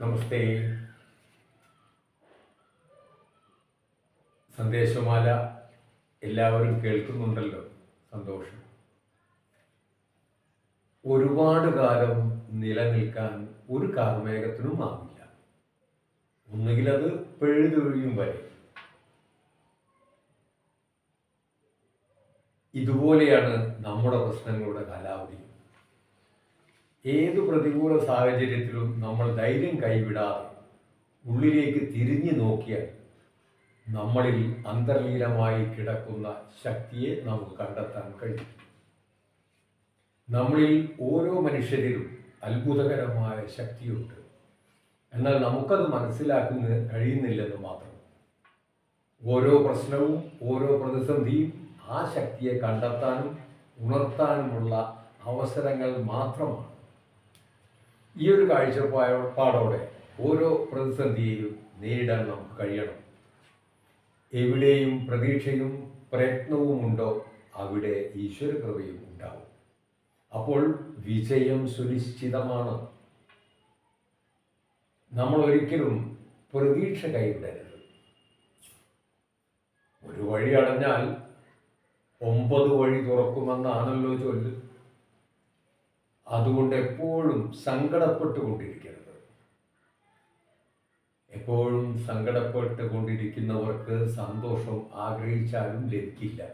നമസ്തേ. സന്ദേശമാല എല്ലാവരും കേൾക്കുന്നുണ്ടല്ലോ. സന്തോഷം. ഒരുപാട് കാലം നിലനിൽക്കാൻ ഒരു കാർമേഘത്തിനും ആവില്ല. ഒന്നുകിൽ അത് പെഴുതൊഴിയും വരെ. ഇതുപോലെയാണ് നമ്മുടെ പ്രശ്നങ്ങളുടെ കാലാവധി. ഏത് പ്രതികൂല സാഹചര്യത്തിലും നമ്മൾ ധൈര്യം കൈവിടാതെ ഉള്ളിലേക്ക് തിരിഞ്ഞു നോക്കിയാൽ നമ്മളിൽ അന്തർലീനമായി കിടക്കുന്ന ശക്തിയെ നമുക്ക് കണ്ടെത്താൻ കഴിയും. നമ്മളിൽ ഓരോ മനുഷ്യരിലും അത്ഭുതകരമായ ശക്തിയുണ്ട്. എന്നാൽ നമുക്കത് മനസ്സിലാക്കുന്ന കഴിയുന്നില്ലെന്ന് മാത്രം. ഓരോ പ്രശ്നവും ഓരോ പ്രതിസന്ധിയും ആ ശക്തിയെ കണ്ടെത്താനും ഉണർത്താനുമുള്ള അവസരങ്ങൾ മാത്രമാണ്. ഈ ഒരു കാഴ്ചപ്പാടോടെ ഓരോ പ്രതിസന്ധിയെയും നേരിടാൻ നമുക്ക് കഴിയണം. എവിടെയും പ്രതീക്ഷയും പ്രയത്നവും ഉണ്ടോ അവിടെ ഈശ്വരകൃപയും ഉണ്ടാവും. അപ്പോൾ വിജയം സുനിശ്ചിതമാണ്. നമ്മൾ ഒരിക്കലും പ്രതീക്ഷ കൈവിടരുത്. ഒരു വഴി അടഞ്ഞാൽ ഒമ്പത് വഴി തുറക്കുമെന്നാണല്ലോ ചൊല്ല്. അതുകൊണ്ട് എപ്പോഴും സങ്കടപ്പെട്ടുകൊണ്ടിരിക്കരുത്. എപ്പോഴും സങ്കടപ്പെട്ടുകൊണ്ടിരിക്കുന്നവർക്ക് സന്തോഷം ആഗ്രഹിച്ചാലും ലഭിക്കില്ല.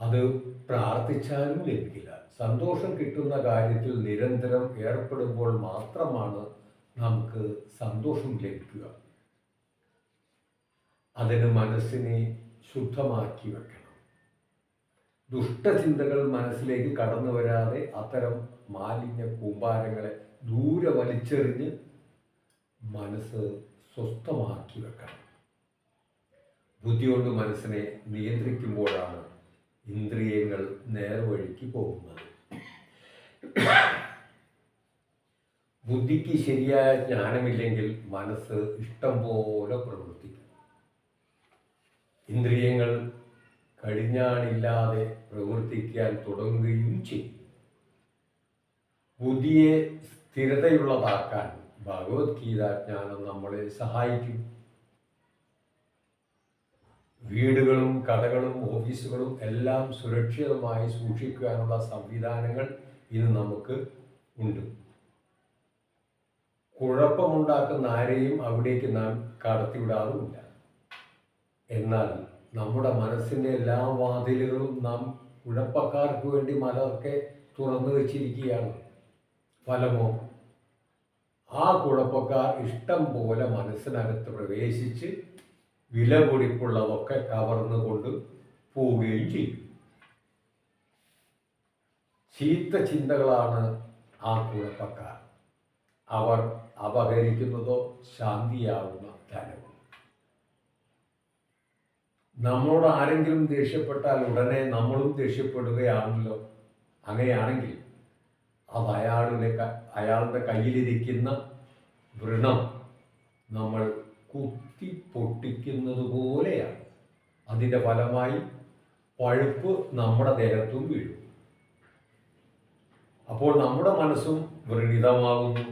അത് പ്രാർത്ഥിച്ചാലും ലഭിക്കില്ല. സന്തോഷം കിട്ടുന്ന കാര്യത്തിൽ നിരന്തരം ഏർപ്പെടുമ്പോൾ മാത്രമാണ് നമുക്ക് സന്തോഷം ലഭിക്കുക. അതിന് മനസ്സിനെ ശുദ്ധമാക്കി വെക്കണം. ദുഷ്ടചിന്തകൾ മനസ്സിലേക്ക് കടന്നു വരാതെ അത്തരം മാലിന്യ കൂമ്പാരങ്ങളെ ദൂരെ വലിച്ചെറിഞ്ഞ് മനസ്സ് സ്വസ്ഥമാക്കി വെക്കണം. ബുദ്ധി കൊണ്ട് മനസ്സിനെ നിയന്ത്രിക്കുമ്പോഴാണ് ഇന്ദ്രിയങ്ങൾ നേർവഴിക്ക് പോകുന്നത്. ബുദ്ധിക്ക് ശരിയായ ജ്ഞാനമില്ലെങ്കിൽ മനസ്സ് ഇഷ്ടം പോലെ പ്രവർത്തിക്കും. ഇന്ദ്രിയങ്ങൾ കടിഞ്ഞാണില്ലാതെ പ്രവർത്തിക്കാൻ തുടങ്ങുകയും ചെയ്യും ബുദ്ധിയെ സ്ഥിരതയുള്ളതാക്കാൻ ഭഗവത്ഗീത ജ്ഞാനം നമ്മളെ സഹായിക്കും. വീടുകളും കടകളും ഓഫീസുകളും എല്ലാം സുരക്ഷിതമായി സൂക്ഷിക്കാനുള്ള സംവിധാനങ്ങൾ ഇന്ന് നമുക്ക് ഉണ്ട്. കുഴപ്പമുണ്ടാക്കുന്ന ആരെയും അവിടേക്ക് നാം കടത്തിവിടാറുമില്ല. എന്നാൽ നമ്മുടെ മനസ്സിന്റെ എല്ലാ വാതിലുകളും നാം കുഴപ്പക്കാർക്ക് വേണ്ടി മലർക്കെ തുറന്നു വെച്ചിരിക്കുകയാണ് ഫലമോ? ആ കുഴപ്പക്കാർ ഇഷ്ടം പോലെ മനസ്സിനകത്ത് പ്രവേശിച്ച് വില പൊടിപ്പുള്ളതൊക്കെ കവർന്നുകൊണ്ട് പോവുകയും ചെയ്യും. ചീത്ത ചിന്തകളാണ് ആ കുഴപ്പക്കാർ. അവർ അപഹരിക്കുന്നതോ ശാന്തിയാവുന്ന ധനവും. നമ്മളോട് ആരെങ്കിലും ദേഷ്യപ്പെട്ടാൽ ഉടനെ നമ്മളും ദേഷ്യപ്പെടുകയാണല്ലോ. അങ്ങനെയാണെങ്കിൽ അത് അയാളുടെ അയാളുടെ കയ്യിലിരിക്കുന്ന വൃണം നമ്മൾ കുത്തി പൊട്ടിക്കുന്നത് പോലെയാണ്. അതിന്റെ ഫലമായി പഴുപ്പ് നമ്മുടെ ദേഹത്തും വീഴും. അപ്പോൾ നമ്മുടെ മനസ്സും വ്രണിതമാകുന്നു.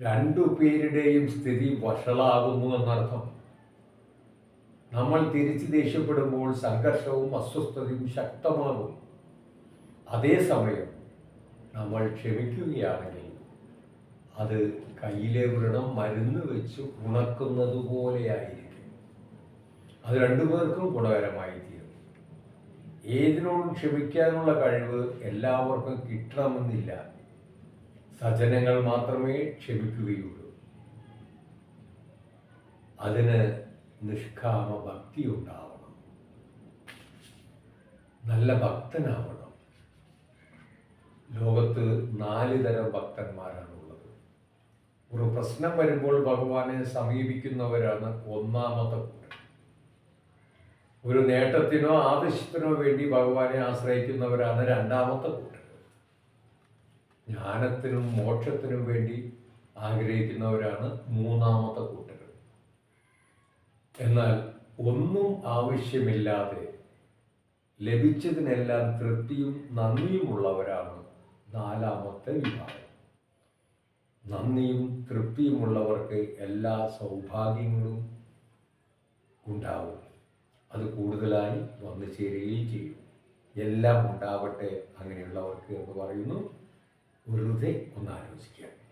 രണ്ടു പേരുടെയും സ്ഥിതി വഷളാകുന്നു എന്നർത്ഥം. നമ്മൾ തിരിച്ച് ദേഷ്യപ്പെടുമ്പോൾ സംഘർഷവും അസ്വസ്ഥതയും ശക്തമാകും. അതേസമയം നമ്മൾ ക്ഷമിക്കുകയാണെങ്കിൽ അത് കയ്യിലെ വ്രണം മരുന്ന് വെച്ച് ഉണക്കുന്നത് പോലെയായിരിക്കും. അത് രണ്ടുപേർക്കും ഗുണകരമായി തീരും. ഏതിനോടും ക്ഷമിക്കാനുള്ള കഴിവ് എല്ലാവർക്കും കിട്ടണമെന്നില്ല. സജ്ജനങ്ങൾ മാത്രമേ ക്ഷമിക്കുകയുള്ളൂ. അതിന് നിഷ്കാമ ഭക്തി ഉണ്ടാവണം നല്ല ഭക്തനാവണം. ലോകത്ത് നാല് തരം ഭക്തന്മാരാണുള്ളത്. ഒരു പ്രശ്നം വരുമ്പോൾ ഭഗവാനെ സമീപിക്കുന്നവരാണ് ഒന്നാമത്തെ കൂട്ടം ഒരു നേട്ടത്തിനോ ആവശ്യത്തിനോ വേണ്ടി ഭഗവാനെ ആശ്രയിക്കുന്നവരാണ് രണ്ടാമത്തെ കൂട്ടം ജ്ഞാനത്തിനും മോക്ഷത്തിനും വേണ്ടി ആഗ്രഹിക്കുന്നവരാണ് മൂന്നാമത്തെ കൂട്ടർ. എന്നാൽ ഒന്നും ആവശ്യമില്ലാതെ ലഭിച്ചതിനെല്ലാം തൃപ്തിയും നന്ദിയുമുള്ളവരാണ് നാലാമത്തെ വിഭാഗം നന്ദിയും തൃപ്തിയുമുള്ളവർക്ക് എല്ലാ സൗഭാഗ്യങ്ങളും ഉണ്ടാവും. അത് കൂടുതലായി വന്നു ചേരുകയും ചെയ്യും. എല്ലാം ഉണ്ടാവട്ടെ അങ്ങനെയുള്ളവർക്ക് എന്ന് പറയുന്നു. വെറുതെ ഒന്ന് ആലോചിക്കുക